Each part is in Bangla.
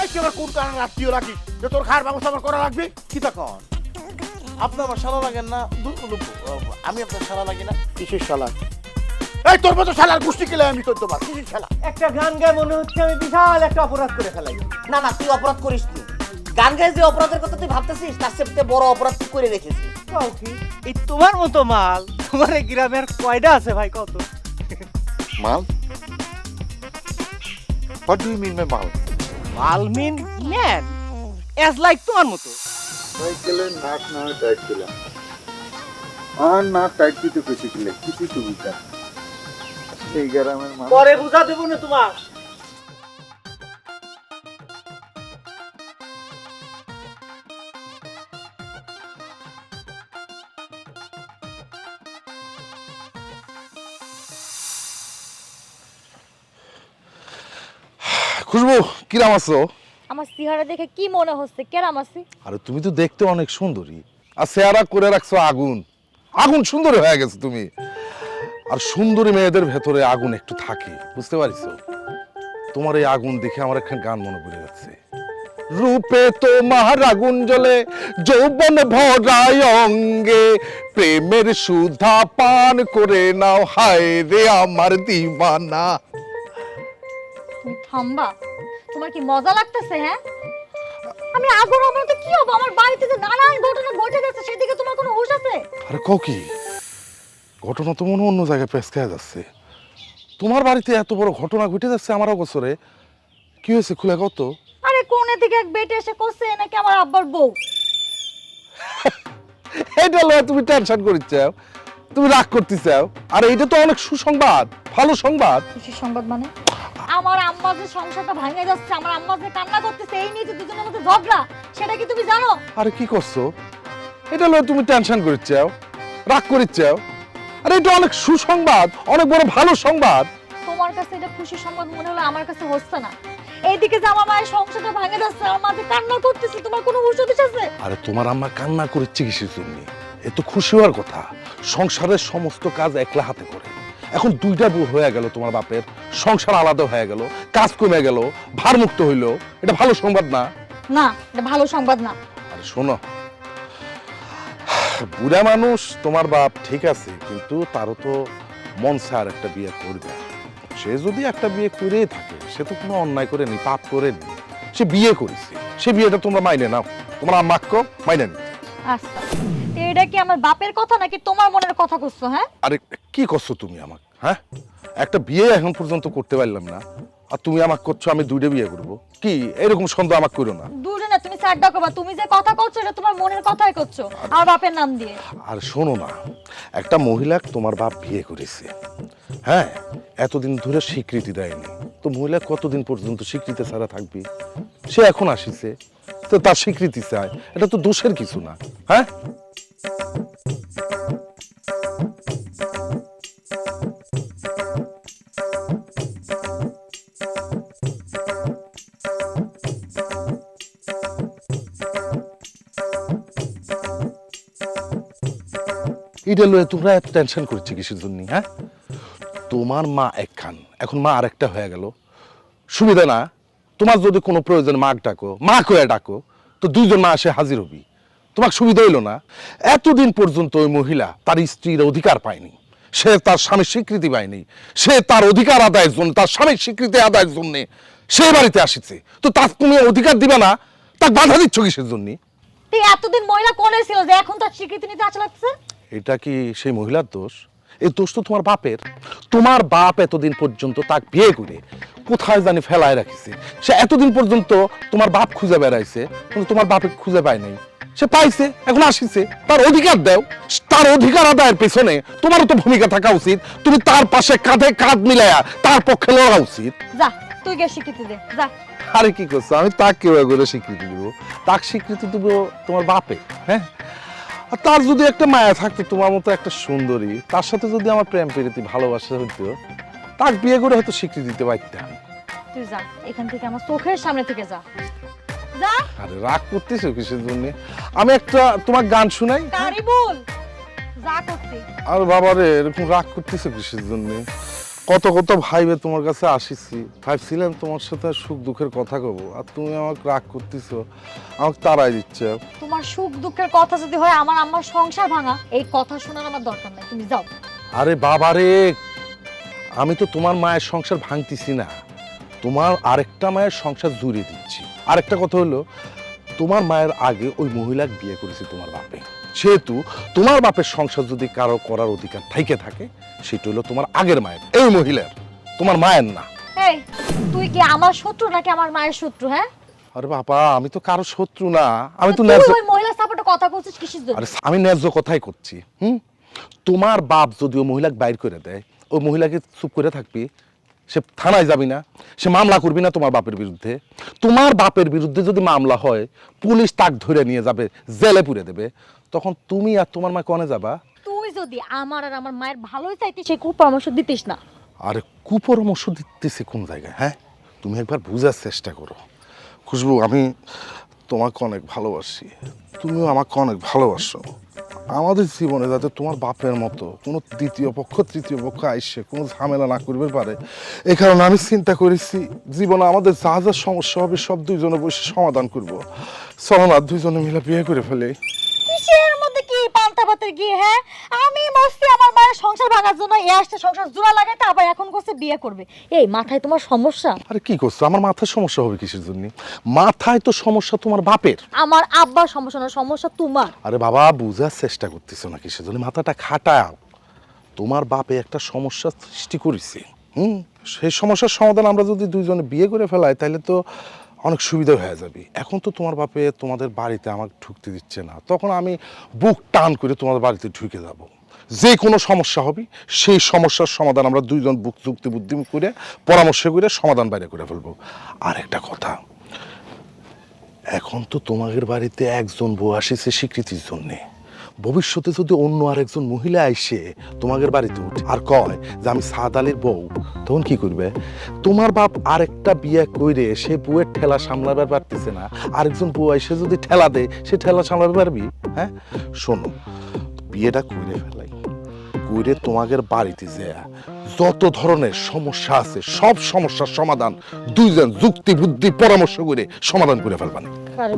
এই তুই আমার কোন কারণে রাত্রিও রাখি? যে তোর খাওয়ার ব্যবস্থা আমার করা লাগবে? কি তা কন? আপনি আমার সারা লাগেন না আমি আপনার সারা লাগি না। কিসের শালা? এই তোর মতো শালার গোষ্ঠী কেলে আমি তোর তোমার? কিসের শালা? একটা গান গায়ে মনে হচ্ছে আমি বিশাল একটা অপরাধ করে ফেলাই। না না তুই অপরাধ করিস নি। গান গায়ে যে অপরাধের কথা তুই ভাবতেছিস তার চেয়ে বড় অপরাধ তুই করে রেখেছিস। এই তোমার মতো মাল তোমার এই গ্রামে আর কয়টা আছে ভাই কত? মাল? What do you mean by মাল? মালমিন ম্যান অ্যাজ লাইক তোমার মতো। সাইকেলের নাক না টাইট ছিলাম। আর না টাইট দিতে কিছু কিছু তো বুঝা এই গ্রামের পরে বুঝা দেবো না তোমার। কিরাম আছো আমার সিহারা দেখে কি মনে হচ্ছে? কেরাম আছি? আরে তুমি তো দেখতে অনেক সুন্দরী। আর চেহারা করে রাখছো আগুন। আগুন সুন্দরী হয়ে গেছে তুমি। আর সুন্দরী মেয়েদের ভেতরে আগুন একটু থাকে বুঝতে পারিছো? তোমার এই আগুন দেখে আমার একটা গান মনে পড়ে যাচ্ছে। রূপে তোমার আগুন জ্বলে যৌবন ভরায় অঙ্গে প্রেমের সুধা পান করে নাও হায় রে আমার দিবানা। থামবা। তোমার কি মজা লাগতেছে হ্যাঁ? আমি আগুন আমার তো কি হব? আমার বাড়িতে যে নানান ঘটনা ঘটে যাচ্ছে সেদিকে তোমার কোনো হুঁশ আছে? আরে কও কি? ঘটনা তো মনে অন্য জায়গায় পেঁচকায় যাচ্ছে। তোমার বাড়িতে এত বড় ঘটনা ঘটে যাচ্ছে আমার অবসরে কি হয়েছে খুলে কত আরে কোনে থেকে এক বেটে এসে করছে নাকি আমার আব্বার বউ? এটা লয় তুমি টেনশন করিস চাও তুমি রাগ করতে চাও আর এইটা তো অনেক সুসংবাদ ভালো সংবাদ। খুশির সংবাদ মানে? আমার আম্মা যে সংসারটা ভাঙে যাচ্ছে আমার আম্মা যে কান্না করতেছে এই নিয়ে যে দুজনের মধ্যে ঝগড়া সেটা কি তুমি জানো? আরে কি করছ? এটা লয় তুমি টেনশন করিস চাও রাগ করিস চাও আরে এটা অনেক সুসংবাদ অনেক বড় ভালো সংবাদ। তোমার কাছে এটা খুশি সংবাদ মনে হলো আমার কাছে হচ্ছে না। এইদিকে যে আমার মায়ের সংসারটা ভাঙে যাচ্ছে আমার মা যে কান্না করতেছে তোমার কোনো হদিস আছে আরে তোমার আম্মা কান্না করছে কিসের জন্য? এ তো খুশি হওয়ার কথা। সংসারের সমস্ত কাজ একলা হাতে করে। এখন দুইটা বউ হয়ে গেল তোমার বাপের সংসার আলাদা হয়ে গেল কাজ কমে গেল ভার মুক্ত হইল। এটা ভালো সংবাদ না? না এটা ভালো সংবাদ না। আরে শোনো। বুড়া মানুষ তোমার বাপ ঠিক আছে কিন্তু তারও তো মন আর একটা বিয়ে করবে। সে যদি একটা বিয়ে করেই থাকে সে তো কোনো অন্যায় করেনি পাপ করেনি। সে বিয়ে করেছে। সে বিয়েটা তোমরা মাইনে নাও। তোমার আম্মাক্য মাইনে নি আচ্ছা। এটা কি আমার বাপের কথা নাকি তোমার মনের কথা করছ হ্যাঁ? আরে কি করছ তুমি আমাকে হ্যাঁ? একটা বিয়ে এখন পর্যন্ত করতে পারলাম না আর তুমি আমাকে করছ আমি দুইটা বিয়ে করব। কি এরকম সন্দেহ আমাকে করো না। দুজনে তুমি স্যার ডাকো বা তুমি যে কথা করছ এটা তোমার মনের কথাই করছ আমার বাপের নাম দিয়ে। আর শোনো না একটা মহিলা তোমার বাপ বিয়ে করেছে হ্যাঁ? এতদিন ধরে স্বীকৃতি দেয়নি তো মহিলা কতদিন পর্যন্ত স্বীকৃতি ছাড়া থাকবে? সে এখন আসিছে তো তার স্বীকৃতি চায় এটা তো দোষের কিছু না হ্যাঁ? এটা লয়ে তোমরা এত টেনশন করছ কিসের জন্য হ্যাঁ? তোমার মা একখান, এখন মা আরেকটা হয়ে গেল। সুবিধা না, তোমার যদি কোনো প্রয়োজন, মাক ডাকো, মা কয়ে ডাকো, তো দুইজন মা এসে হাজির হবি। তোমার সুবিধা হইল না। এতদিন পর্যন্ত ওই মহিলা তার স্ত্রীর অধিকার পায়নি। সে তার স্বামীর স্বীকৃতি পায়নি। সে তার অধিকার আদায়ের জন্য তার স্বামীর স্বীকৃতি আদায়ের জন্য সে বাড়িতে আসিছে। তো তার তুমি অধিকার দিবে না তাকে বাধা দিচ্ছ কিসের জন্য? এতদিন মহিলা কোনে ছিল যে এখন তার স্বীকৃতি নিতে লাগছে? এটা কি সেই মহিলার দোষ? এই দোষ তো তোমার বাপের। তোমার বাপ এতদিন পর্যন্ত তাকে বিয়ে করে কোথায় জানি ফেলায় রাখিছে। সে এতদিন পর্যন্ত তোমার বাপ খুঁজে বেড়াইছে কিন্তু তোমার বাপে খুঁজে পায় নাই। সে পাইছে এখন আসিছে। তার অধিকার দাও। তার অধিকার আদায়ের পেছনে তোমারও তো ভূমিকা থাকা উচিত। তুমি তার পাশে কাঁধে কাঁধ মিলাইয়া তার পক্ষে লড়া উচিত। যা তুই গিয়ে স্বীকৃতি দে যা। আরে কি করছ? আমি তাকে কীভাবে করে স্বীকৃতি দেবো। তাক স্বীকৃতি দেবো তোমার বাপে হ্যাঁ? আর তার যদি একটা মায়া থাকতো তোমার মতো একটা সুন্দরী তার সাথে যদি আমার প্রেম প্রীতি ভালোবাসা হইতো তাকে বিয়ে করে হয়তো স্বীকৃতি দিতে পারতাম। তুই যা এখান থেকে আমার চোখের সামনে থেকে যা। যা। আরে রাগ করতেছো কিসের জন্য? আমি একটা তোমার গান শুনাই তারই বল। যা করতে। আর বাবারে এরকম রাগ করতেছো কিসের জন্য? কত কত ভাইবে তোমার কাছে আসিছি ভাবছিলাম তোমার সাথে সুখ দুঃখের কথা কব আর তুমি আমাকে রাগ করতেছো আমাকে তাড়াই দিচ্ছে। তোমার সুখ দুঃখের কথা যদি হয় আমার আম্মার সংসার ভাঙা এই কথা শোনার আমার দরকার নাই তুমি যাও। আরে বাবা রে আমি তো তোমার মায়ের সংসার ভাঙতেছি না। তোমার আরেকটা মায়ের সংসার জুড়ে দিচ্ছি। আরেকটা কথা হলো তোমার মায়ের আগে ওই মহিলা বিয়ে করেছে তোমার বাপে। সেহেতু তোমার বাপের সংসার যদি কারও করার অধিকার থাইকে থাকে সেটা হলো তোমার আগের মায়ের। এই মহিলার তোমার মায়ের না। এই তুই কি আমার শত্রু নাকি আমার মায়ের শত্রু হ্যাঁ? আরে বাবা আমি তো কারও শত্রু না। আমি তো ন্যায্য ওই মহিলা সাপোর্টে কথা বলছিস কিসের জন্য? আরে আমি ন্যায্য কথাই করছি হুম? তোমার বাপ যদি ওই মহিলাকে বাইর করে দেয় ওই মহিলাকে চুপ করে থাকবি সে থানায় যাবি না সে মামলা করবি না তোমার বাপের বিরুদ্ধে। তোমার বাপের বিরুদ্ধে যদি মামলা হয় পুলিশ তাক ধরে নিয়ে যাবে জেলে পুরে দেবে। তখন তুমি আর তোমার মা কনে যাবা? তুই যদি আমার আর আমার মায়ের ভালোই চাইতিস সেই কুপরামর্শ দিতিস না। আরে কুপরামর্শ দিতেছে কোন জায়গায় হ্যাঁ? তুমি একবার বুঝার চেষ্টা করো। খুশবু আমি তোমাকে অনেক ভালোবাসি। তুমিও আমাকে অনেক ভালোবাসো। আমাদের জীবনে যাতে তোমার বাপের মতো কোনো তৃতীয় পক্ষ তৃতীয় পক্ষ আইসে, কোনো ঝামেলা না করবে পারে এ কারণে আমি চিন্তা করেছি, জীবনে আমাদের যা যা সমস্যা হবে সব দুইজনে বসে সমাধান করব। চলো না, দুইজনে মিলে বিয়ে করে ফেলে। পান্তা ভাতের গিয়ে হ্যাঁ আমি মস্তি আমার মায়ের সংসার ভাঙার জন্য এ আসছে সংসার জোড়া লাগাইতে আবার এখন করছে বিয়ে করবে। এই মাথায় তোমার সমস্যা? আরে কি করছ? আমার মাথায় সমস্যা হবে কিসের জন্য? মাথায় তো সমস্যা তোমার বাপের। আমার আব্বার সমস্যা না সমস্যা তোমার। আরে বাবা বুঝার চেষ্টা করতেছো নাকি সেজন্য মাথাটা খাটাও। তোমার বাপে একটা সমস্যা সৃষ্টি করেছে হুম? সেই সমস্যার সমাধান আমরা যদি দুইজনে বিয়ে করে ফেলাই তাহলে তো অনেক সুবিধা হয়ে যাবে। এখন তো তোমার বাপে তোমাদের বাড়িতে আমাকে ঢুকতে দিচ্ছে না। তখন আমি বুক টান করে তোমাদের বাড়িতে ঢুকে যাব। যে কোনো সমস্যা হবে, সেই সমস্যার সমাধান আমরা দুইজন বুক যুক্তি বুদ্ধি করে, পরামর্শ করে, সমাধান বাইরে করে ফেলব। আর একটা কথা, এখন তো তোমাদের বাড়িতে একজন বউ আসিছে স্বীকৃতির জন্যে। ভবিষ্যতে যদি অন্য আরেকজন মহিলা আইসে তোমাদের বাড়িতে উঠে আর কয় যে আমি সাদ আলীর বউ, তখন কি করবে? তোমার বাপ আরেকটা বিয়ে কইরে সে বউয়ের ঠেলা সামলাবার পারতেছে না। আরেকজন বউ আইসে যদি ঠেলা দেয়, সে ঠেলা সামলাতে পারবি? হ্যাঁ? শোনো, বিয়েটা কইরে ফেলাই। কইরে তোমাদের বাড়িতে যায় যত ধরনের সমস্যা আছে সব সমস্যার সমাধান দুইজন যুক্তি বুদ্ধি পরামর্শ করে সমাধান করে ফেলবান। আরে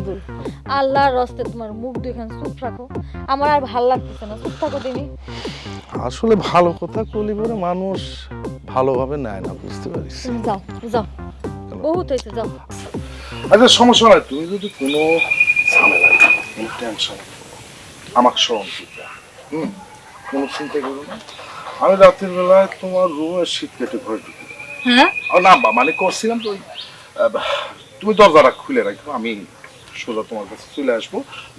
আল্লাহর রস্তে তোমার মুখ দুইখান চুপ রাখো। আমার আর ভালো লাগতেছে না চুপ থাকো তুমি। আসলে ভালো কথা কলি বলে মানুষ ভালোভাবে নেয় না বুঝতে পারিস। যাও যাও। বহুত হয়েছে যাও। আচ্ছা সমস্যা নাই তুমি যদি কোনো ঝামেলা টেনশন আমাকে স্মরণ করবে হুম কোনো চিন্তা করো না। আমি রাতের বেলায় তোমার রুমের শীত কেটে ঘরে ঢুকি হ্যাঁ? না বা মানে করছিলাম তো তুমি দরজাটা খুলে রাখো আমি সোজা তোমার কাছে চলে আসব।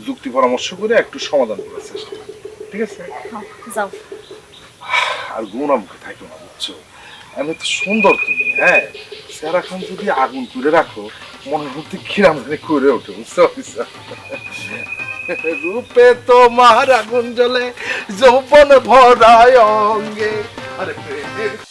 যুক্তি পরামর্শ করে একটু সমাধান করার চেষ্টা ঠিক আছে? যাও। আর গুণা মুখে থাকো না বুঝছ? এমনি তো সুন্দর তুমি হ্যাঁ? খান যদি আগুন তুলে রাখো মনের মধ্যে ঘিরাম করে করে ওঠে বুঝতে পারছ রূপে তোমার আগুন জ্বলে যৌবন ভরায় অঙ্গে। আরে প্রেমের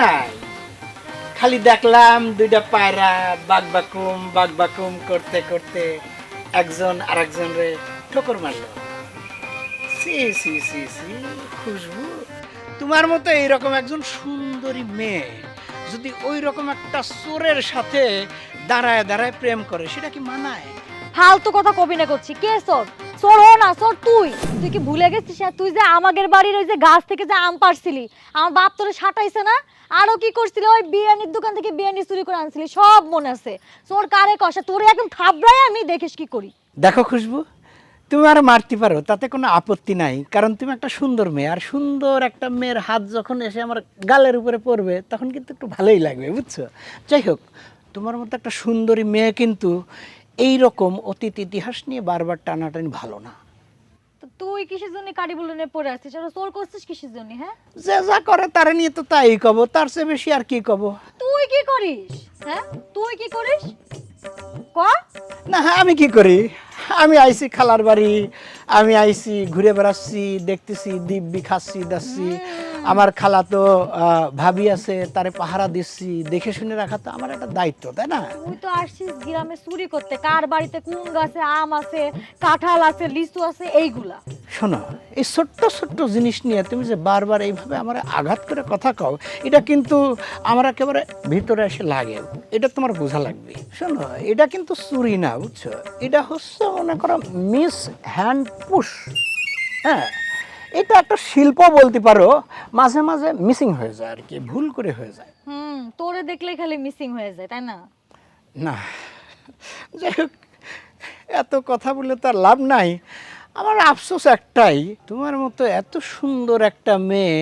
নাই। খালি দেখলাম দুইটা পায়রা বাগ বাকুম বাগ বাকুম করতে করতে একজন আরেকজন রে ঠোকর মারলো। সি সি সি সি, খুশবু। তোমার মতো এইরকম একজন সুন্দরী মেয়ে যদি ওই রকম একটা চোরের সাথে দাঁড়ায় দাঁড়ায় প্রেম করে, সেটা কি মানায়? ফালতু কথা কবি না করছি। কে সর সর ও না সর তুই। তুই কি ভুলে গেছিস তুই যে আমাদের বাড়ির ওই যে গাছ থেকে যে আম পারছিলি আমার বাপ তোরে সাটাইছে না? আরও কি করছিলি? ওই বিরিয়ানির দোকান থেকে বিরিয়ানি চুরি করে আনছিলি, সব মনে আছে। তোর কারে কষা তোরে একদম থাবড়াই আমি দেখিস কি করি। দেখো খুশবু, তুমি আর মারতে পারো, তাতে কোনো আপত্তি নাই, কারণ তুমি একটা সুন্দর মেয়ে, আর সুন্দর একটা মেয়ের হাত যখন এসে আমার গালের উপরে পড়বে, তখন কিন্তু একটু ভালোই লাগবে, বুঝছ? যাই হোক, তোমার মতো একটা সুন্দরী মেয়ে কিন্তু এই রকম অতীত ইতিহাস নিয়ে বারবার টানাটানি ভালো না। তো তুই কিসের জন্য কারি বলনে পড়ে আসছিস আর তোর করছিস কিসের জন্য হ্যাঁ? যে যা করে তারা নিয়ে তো তাই কব তার চেয়ে বেশি আর কি কব? তুই কি করিস হ্যাঁ? তুই কি করিস? ক? না হ্যাঁ আমি কি করি? আমি আইছি খালার বাড়ি আমি আইছি ঘুরে বেড়াচ্ছি দেখতেছি দিব্যি খাচ্ছি দাচ্ছি। আমার খালা তো ভাবি আছে তারে পাহারা দিচ্ছি দেখে শুনে রাখা তো আমার একটা দায়িত্ব তাই না? তুই তো আসছিস গ্রামে চুরি করতে কার বাড়িতে কোন গাছে আম আছে কাঁঠাল আছে লিচু আছে এইগুলা? শোনো এই ছোট্ট ছোট্ট জিনিস নিয়ে তুমি যে বারবার এইভাবে আমার আঘাত করে কথা কও এটা কিন্তু আমার একেবারে ভিতরে এসে লাগে এটা তোমার বোঝা লাগবে। শোনো এটা কিন্তু চুরি না বুঝছ? এটা হচ্ছে মনে করো মিস হ্যান্ড পুশ হ্যাঁ? এটা একটা শিল্প বলতে পারো মাঝে মাঝে মিসিং হয়ে যায় আর কি ভুল করে হয়ে যায়। হুম তোরে দেখলে খালি মিসিং হয়ে যায় তাই না? না যাই হোক এত কথা বলে তার লাভ নাই। আমার আফসোস একটাই তোমার মতো এত সুন্দর একটা মেয়ে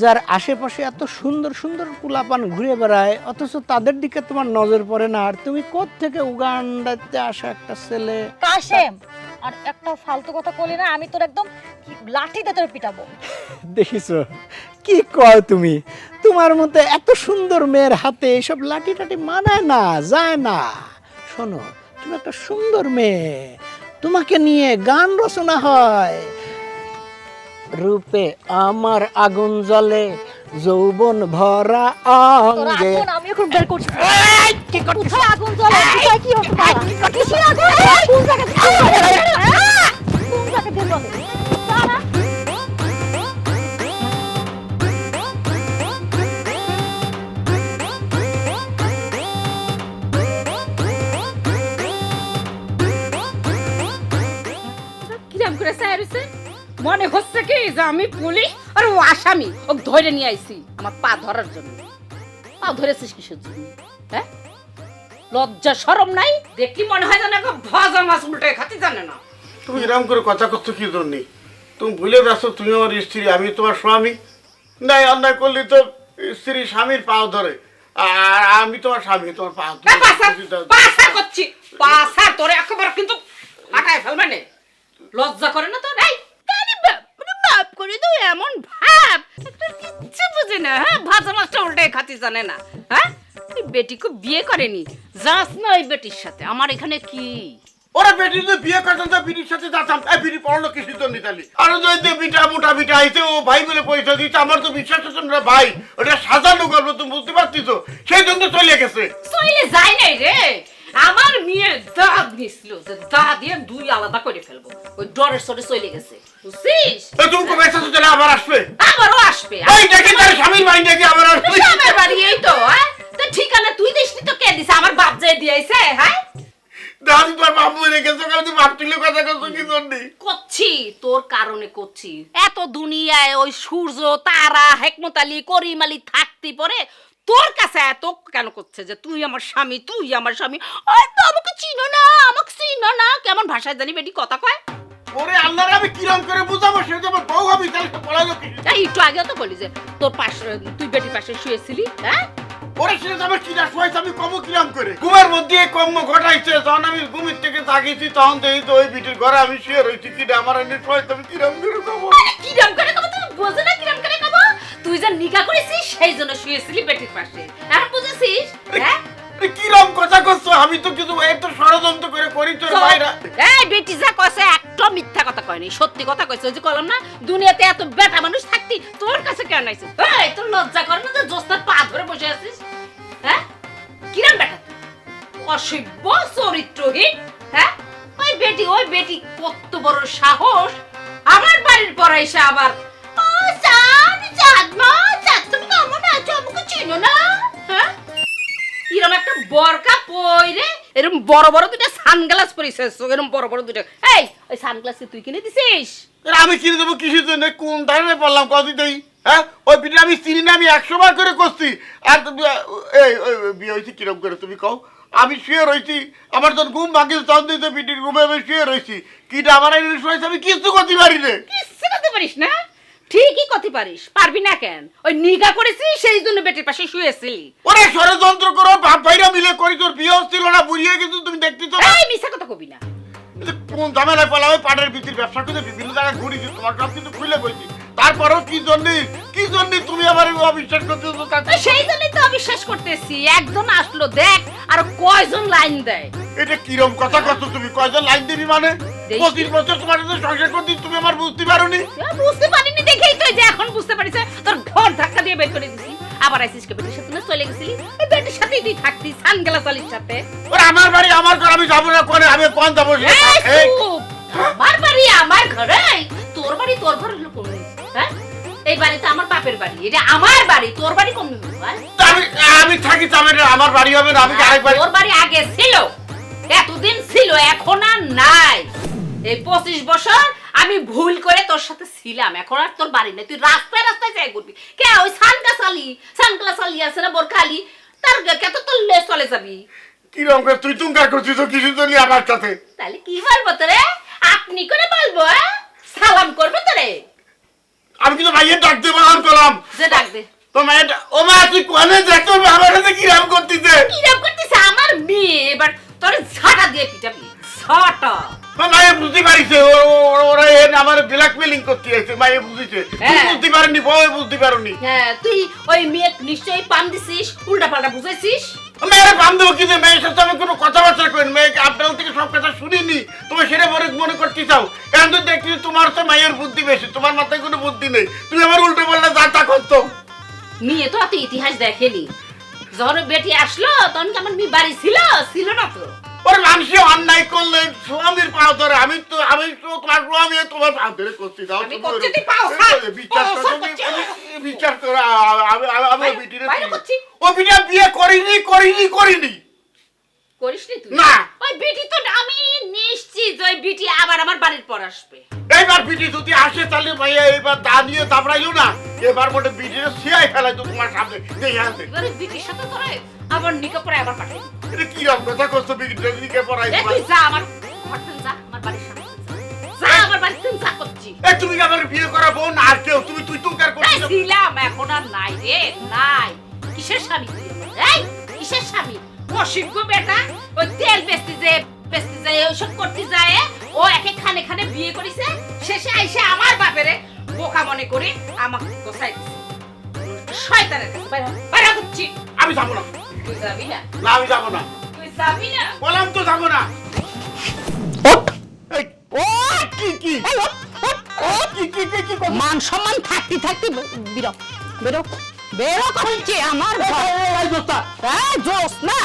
যার আশেপাশে এত সুন্দর সুন্দর কুলাপান ঘুরে বেড়ায় অথচ তাদের দিকে তোমার নজর পড়ে না। আর তুমি থেকে উগান্ডাতে আসা একটা ছেলে? কাশেম! আর একটা ফালতু কথা বলি না, আমি তোর একদম কি- লাঠিতে তোর পিটাবো। দেখিছো কি কয় তুমি? তোমার মতো এত সুন্দর মেয়ের হাতে এসব লাঠি টাটি মানায় না, যায় না। শোনো, তুমি একটা সুন্দর মেয়ে। তোমাকে নিয়ে গান রচনা হয়। রূপে আমার আগুন জ্বলে যৌবন ভরা তোর অঙ্গে আমি এখন বের করছি। আগুন জ্বলে? কোথায় কি হচ্ছে? আগুন? কোন কোন রয়েছে মনে হচ্ছে কি যে আমি পুলিশ? আর ও আসামি ও ধরে নিয়ে আইছি আমার পা ধরার জন্য। পা ধরেছিস কিসের জন্য? হ্যাঁ? লজ্জা সরম নাই? দেখি মনে হয় ভাজা মাছ উল্টে খাতে জানে না। তুমি এরকম করে কথা করছ কি জন্য? তুমি ভুলে যাচ্ছ তুমি আমার স্ত্রী আমি তোমার স্বামী। নাই অন্যায় করলে তো স্ত্রী স্বামীর পাও ধরে। আর আমি তোমার স্বামী তোমার পাশা পাশা করছি। পাশা তোরে একেবারে কিন্তু ফাটায় ফেলবে নে। লজ্জা করে না তো? নাই। করে তো এমন ভাব। কিচ্ছু বুঝে না হ্যাঁ? ভাজা মাছটা উল্টে খাতে জানে না হ্যাঁ? এই বেটিকে বিয়ে করেনি যাস না ওই বেটির সাথে। আমার এখানে কি? ওরা বেটি তো বিয়ে করতাম তো বিটির সাথে যাতাম এই বিটি পড়ল কিছু তো নিতালি আর ওই যে বিটা মোটা বিটা আইতে ও ভাই বলে পয়সা দিচ্ছে আমার তো বিশ্বাস হচ্ছে না ভাই। ওটা সাজানো গল্প তুমি বুঝতে পারছিস তো সেই জন্য চলে গেছে। চলে যায় নাই রে। আমার মেয়ের দাঁত নিছিল যে দাঁত দিয়ে দুই আলাদা করে ফেলব। ওই ডরের সরে চলে গেছে। বুঝছিস? তো তুমি কবে এসেছ তাহলে আবার আসবে। আবারও আসবে। এই দেখি তার স্বামীর বাড়ি দেখি আবার আসবে। আমার বাড়ি এই তো হ্যাঁ? তো ঠিকানা তুই দিসনি তো কে দিছে? আমার বাপ যে দিয়েছে হ্যাঁ? দাদি তোর বাপ মরে গেছে কারণ তুই বাপ তুলে কথা কি জন্য? করছি তোর কারণে করছি এত দুনিয়ায় ওই সূর্য তারা হেকমত আলী করিম আলী থাকতে পরে তোর কাছে এত কেন করছে যে তুই আমার স্বামী তুই আমার স্বামী? আর তো আমাকে চিনো না আমাকে চিনো না। কেমন ভাষায় জানি বেটি কথা কয়? ওরে আল্লাহর আমি কিরম করে বুঝাবো সে আমার বউ হবি তাহলে পড়ালো কি? একটু আগেও তো বলি যে তোর পাশে তুই বেটির পাশে শুয়েছিলি হ্যাঁ? ওরে সে আমার কিনা শোয়াইছে আমি কম কিরাম করে? ঘুমের মধ্যে এই ঘটাইছে তখন আমি ঘুমের থেকে তাকিয়েছি তখন দেখি তো ওই বিটির ঘরে আমি শুয়ে রয়েছি কিনা আমার এনে শোয়াইছে আমি কিরাম করে দেবো কিরম করে কব তুমি? বোঝো না কিরম করে কব তুই যে নিকা করেছিস সেই জন্য শুয়েছিলি বেটির পাশে। এখন বুঝেছিস হ্যাঁ? কিরম কথা করছ? আমি তো কিছু এত ষড়যন্ত্র করে করি তোর চুপ। এই বেটি যা কছে একটু মিথ্যা কথা কয়নি সত্যি কথা কইছে। যে কলম না দুনিয়াতে এত বেটা মানুষ থাকতি তোর কাছে কেন আইছিস এই তোর লজ্জা করে না যে জোস্তার পা ধরে বসে আছিস? হ্যাঁ? কিরাম বেটা অসভ্য চরিত্রহীন হ্যাঁ? ওই বেটি ওই বেটি কত বড় সাহস। আমার বাড়ির পর এসে আবার ও চাঁদ চাঁদ মা চাঁদ তুমি কেমন আছো আমাকে চিনো না? হ্যাঁ? এরকম একটা বরকা পইরে এরকম বড় বড় দুটো সানগ্লাস পরিছে এরকম বড় বড় দুটো এই ওই সানগ্লাস তুই কিনে দিছিস? আমি কিনে দেবো কিসের জন্য? কোন ধারণে পড়লাম? কতদিনই হ্যাঁ? ওই বিটি আমি চিনি না আমি একশো বার করে করছি আর তুমি, এই বিয়ে হয়েছি কিরম করে তুমি কও? আমি শুয়ে রয়েছি আমার যখন ঘুম ভাঙে তখন দিতে বিটির ঘুমে আমি শুয়ে রয়েছি কিটা আমার আমি কিছু করতে পারি রে কিচ্ছু করতে পারিস না? ঠিকই করতে পারিস পারবি না কেন? ওই নিগা করেছিস সেই জন্য বেটের পাশে শুয়েছিলি। ওরে ষড়যন্ত্র করো বাপ ভাইরা মিলে করি তোর বিয়ে হচ্ছিল না বুঝিয়ে কিন্তু তুমি দেখতেছো তো এই মিছা কথা কবি না। কোন ঝামেলায় পালাবে ওই পাটের ভিত্তির ব্যবসা করে বিভিন্ন জায়গায় ঘুরিছি তোমার কাছে কিন্তু খুলে বলছি। তারপরেও কি জন্য? কি জন্য তুমি আমার অবিশ্বাস করতেছো? তাতে সেই জন্যই তো অবিশ্বাস করতেছি। একজন আসলো দেখ আর কয়জন লাইন দেয়। এটা কিরম কথা কত তুমি? কয়জন লাইন দিবি মানে? পঁচিশ বছর তোমার সাথে সংসার করতে তুমি আমার বুঝতে পারোনি? বুঝতে পারিনি দেখেই তো যে এখন বুঝতে পারিস তোর ঘর ধাক্কা দিয়ে বের করে দিছি। আবার আইসিস কে বেটির সাথে? চলে গেছিলি। এই বেটির সাথেই তুই থাকতি সাথে। ওরা আমার বাড়ি আমার ঘর আমি যাব না কোনে? আমি কোন যাব! আমার বাড়ি আমার ঘরে? তোর বাড়ি তোর ঘর হলো কোন হ্যাঁ? এই বাড়ি তো আমার বাপের বাড়ি। এটা আমার বাড়ি তোর বাড়ি কোন? আমি আমি থাকি তবে আমার বাড়ি হবে না আমি কি আরেক বাড়ি তোর বাড়ি আগে ছিল এতদিন ছিল এখন আর নাই। এই পঁচিশ বছর আমি ভুল করে তোর সাথে ছিলাম এখন আর তোর বাড়ি নেই। তুই রাস্তায় রাস্তায় যাই করবি কে ওই সানগ্লাস আলি সানগ্লাস আলি আছে না বোরখা আলি তার কে তো তোর লে চলে যাবি? কিরম করে তুই তুঙ্কার করছিস তো কিছু জন্য আমার সাথে। তাহলে কি বলব তোরে? আপনি করে বলব হ্যাঁ? সালাম করবে তোরে? আমি কিন্তু ভাইয়ের ডাকতে বাহান করলাম। যে ডাক দে। তো মায়ের ও মা তুই কোনে দেখ তোর আমার সাথে কিরাম করতিছে? কিরম করতেছে? আমার মেয়ে এবার তোর ঝাঁটা দিয়ে পিটাবি। ঝাঁটা। মায়ে বুঝতে পারিছে ও- ও- ওরা এন আমার ব্ল্যাকমেলিং করতে আছে মায়ে বুঝেছে তুই হ্যাঁ। বুঝতে পারেনি বউ বুঝতে পারোনি। হ্যাঁ তুই ওই মেয়ে নিশ্চয়ই পাম দিছিস উল্টা পাল্টা বুঝেছিস মেয়ের বাম দেবো কিন্তু মেয়ের সাথে আমি কোনো কথাবার্তা করিনি মেয়েকে আপনার থেকে সব কথা শুনিনি। তুমি সেটা মনে মনে করতে চাও। কেন তো দেখছি তোমার তো মায়ের বুদ্ধি বেশি, তোমার মাথায় কোনো বুদ্ধি নেই। তুমি আমার উল্টো পাল্টা যা তা করতো মেয়ে তো এত ইতিহাস দেখেনি। যখন বেটি আসলো, তখন কি মেয়ে বাড়ি ছিল? ছিল না তো। ওর মানুষে অন্যায় করলে স্বামীর পাও ধরে আমি তো আমি তো তোমার স্বামী তোমার পাও ধরে করছি দাও আমি তুমি করছি, তুই পাও ছাড়। বিশ্বাস পাও করো। আমি- করো আমি বিটিরে। ও বিটা বিয়ে করিনি করিনি করিনি করিস তুই না। ওই বিটি তো আমি নিশ্চিত ওই বিটি আবার আমার বাড়ির পর আসবে এইবার বিটি যদি আসে তাহলে ভাইয়া এইবার দা নিয়ে তাপড়াইও না এবার মোটে বিটিরে সিয়াই ফেলাই তো তোমার সামনে এই আছে এবারে বিটির সাথে তোরে আবার নিকা পরে আবার পাঠাই এটা কি রকম কথা করছ? বিটিরে দিকে পড়াই এই তুই যা আমার ঘর থেকে যা আমার বাড়ির সামনে থেকে যা। যা আমার বাড়িতে যা করছি। এ তুমি কি আমার বিয়ে করা বোন আর কেউ। তুমি তুই তুঙ্কার এই করছিস ছিলাম এখন আর নাই রে নাই। কিসের স্বামী? তুই আমার? এই কিসের স্বামী? অসিজ্ঞ বেটা ওই তেল বেচতে যে বেচতে যায় ওইসব করতে যায় ও একে খানে খানে বিয়ে করেছে শেষে আইসে আমার বাপেরে বোকা মনে করে আমাকে গোসাই দিছে? শয়তানের কাছে বাইরে হ, বাইরে হ করছি আমি যাব না। তুই যাবি না? না আমি যাব না। তুই যাবি না? বললাম তো যাব না। কি কি? কি কি কি কি মান সম্মান থাকতে থাকতে বেরো বেরো। বেরো করছে আমার হ্যাঁ জোস না।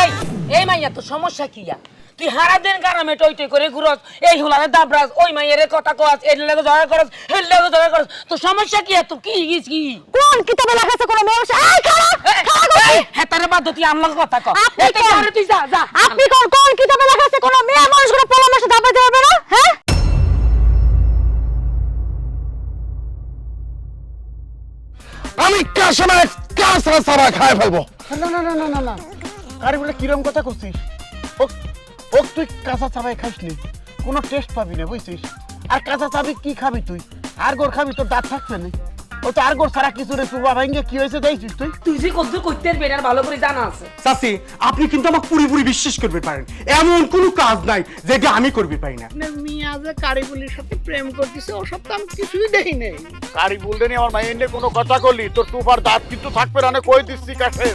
এই এই মাইয়া তো সমস্যা কি তুই হারা দিন গারামে টই টই করে ঘুরস এই হুলারে দাবরাস ওই মাইয়ের কথা কস এর লাগে করস এর লাগে করস। তো সমস্যা কি তোর কি গিস কি? কোন কিতাবে লেখা আছে কোন মেয়ে বসে- এই খাড়া! হেতারে বাদ তুই কথা এতে তুই যা যা। আপনি কোন? কোন কিতাবে লেখা আছে কোন মেয়ে মানুষ কোনো পোলা মাসে দাবাইতে পারবে না? হ্যাঁ? আমি কাশনা কাঁচা সারা খাই ফেলব? না না না না না না। আরে বলে কিরম কথা করছিস? ও ও তুই কাঁচা চাবাই খাইস নি কোনো টেস্ট পাবি না, বুঝছিস? আর কাঁচা চাবি কি খাবি তুই? আর গোর খাবি, তোর দাঁত থাকছে না। ও তো আর গোর সারা কিছু রে কি হয়েছে দেখছিস তুই? তুই যে করতে পারবি এটা ভালো করে জানা আছে। চাচি আপনি কিন্তু আমাকে পুরোপুরি বিশ্বাস করবে পারেন। এমন কোনো কাজ নাই যেটা আমি করবে পারি না। মিয়া যে কারিবুলির সাথে প্রেম করতেছে ওসব তো আমি কিছুই দেখি নেই। গাড়ি বলতে নি আমার মাইন্ডে কোনো কথা করলি তোর টুপার দাঁত কিন্তু থাকবে না কই দিচ্ছি কাছে